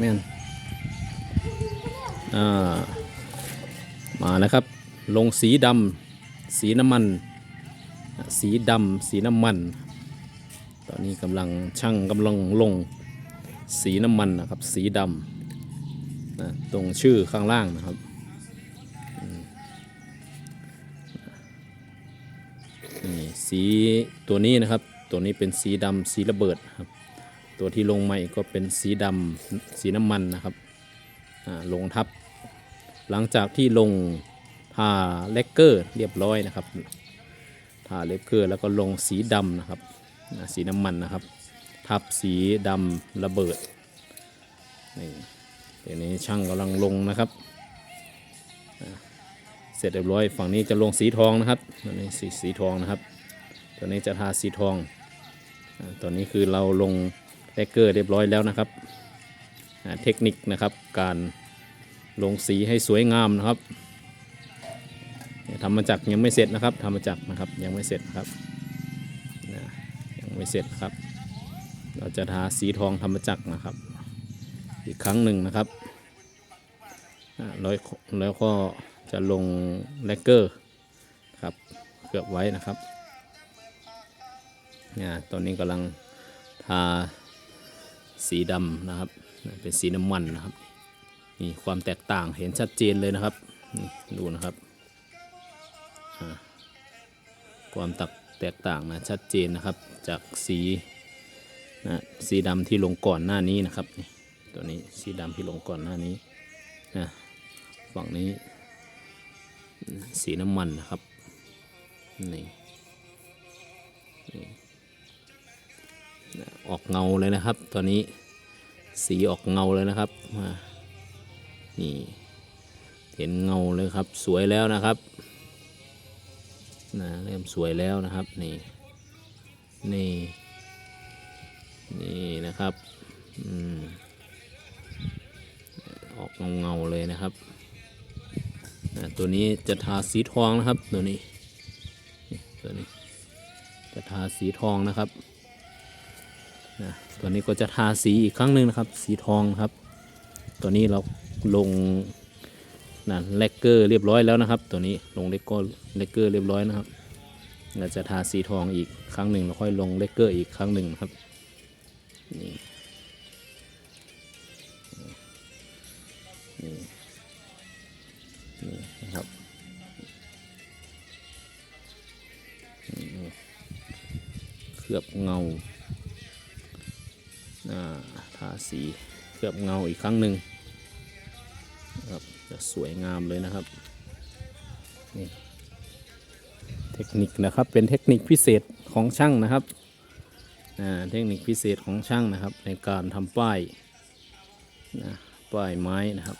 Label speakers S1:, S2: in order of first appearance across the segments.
S1: แม่นอ่ามาแล้วครับ ลงสีดำสีน้ำมัน สีดำสีน้ำมัน ตอนนี้กำลังช่างกำลังลงสีน้ำมันนะครับ สีดำนะตรงชื่อข้างล่างนะครับนี่สีตัวนี้นะครับ ตัวนี้เป็นสีดำสีระเบิดครับ ตัวที่ลงใหม่ก็เป็นสีดำสีน้ำมันนะครับลงทับ หลังจากที่ลงทาเลกเกอร์เรียบร้อยนะครับทาเลกเกอร์แล้วก็ลงสีดำนะครับสีน้ำมันนะครับ ทับสีดำระเบิดนี่เดี๋ยวนี้ช่างกำลังลงนะครับ เสร็จเรียบร้อยฝั่งนี้จะลงสีทองนะครับตัวนี้สีสีทองนะครับ ตัวนี้จะทาสีทองตัวนี้คือเราลง เลกเกอร์เรียบร้อยแล้วนะครับเทคนิคนะครับการลงสีให้สวยงามนะครับทำมาจากยังไม่เสร็จนะครับทำมาจากนะครับยังไม่เสร็จนะครับยังไม่เสร็จครับ เราจะทาสีทองธรรมจักนะครับ อีกครั้งหนึ่งนะครับแล้วแล้วก็จะลงแลกเกอร์ครับเกือบไว้นะครับเนี่ยตอนนี้กำลังทา สีดำนะครับ เป็นสีน้ำมันนะครับนี่ความแตกต่างเห็นชัดเจนเลยนะครับดูนะครับความตักแตกต่างนะชัดเจนนะครับจากสีนะสีดำที่ลงก่อนหน้านี้นะครับตัวนี้สีดำที่ลงก่อนหน้านี้นะฝั่งนี้สีน้ำมันนะครับนี่นี่ ออกเงาเลยนะครับตัวนี้สีออกเงาเลยนะครับมานี่เห็นเงาเลยครับ สวยแล้วนะครับนะเริ่มสวยแล้วนะครับนี่นี่นี่นะครับอมออกเงาๆเลยนะครับอ่าตัวนี้จะทาสีทองนะครับตัวนี้ตัวนี้จะทาสีทองนะครับ นะตัวนี้ก็จะทาสีอีกครั้งหนึ่งนะครับ สีทองครับ ตัวนี้เราลงนะเลกเกอร์เรียบร้อยแล้วนะครับ ตัวนี้ลงเลกเกอร์เลกเกอร์เรียบร้อยนะครับเราจะทาสีทองอีกครั้งหนึ่งแล้วค่อยลงเลกเกอร์อีกครั้งหนึ่งครับนี่นี่นี่นะครับเคลือบเงา ทาสีเคลือบเงาอีกครั้งหนึ่งครับจะสวยงามเลยนะครับนี่เทคนิคนะครับเป็นเทคนิคพิเศษของช่างนะครับอ่าเทคนิคพิเศษของช่างนะครับ ในการทำป้ายนะป้ายไม้นะครับ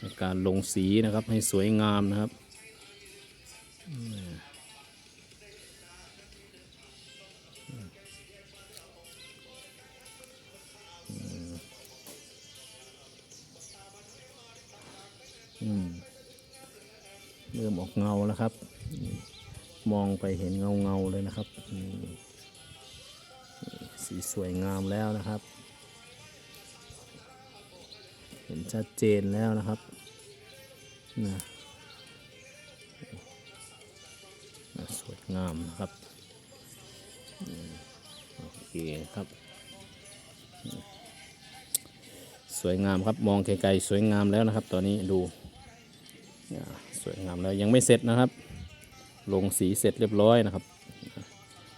S1: ในการลงสีนะครับให้สวยงามนะครับ อืมเริ่มออกเงาแล้วครับ มองไปเห็นเงาเงาเลยนะครับสีสวยงามแล้วนะครับ เห็นชัดเจนแล้วนะครับนะสวยงามนะครับโอเคครับ สวยงามครับมองไกลๆสวยงามแล้วนะครับ ตอนนี้ดู สวยงามแล้วยังไม่เสร็จนะครับ ลงสีเสร็จเรียบร้อยนะครับ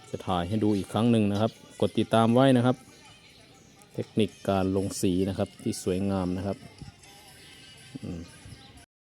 S1: จะถ่ายให้ดูอีกครั้งหนึ่งนะครับ กดติดตามไว้นะครับ เทคนิคการลงสีนะครับที่สวยงามนะครับอืม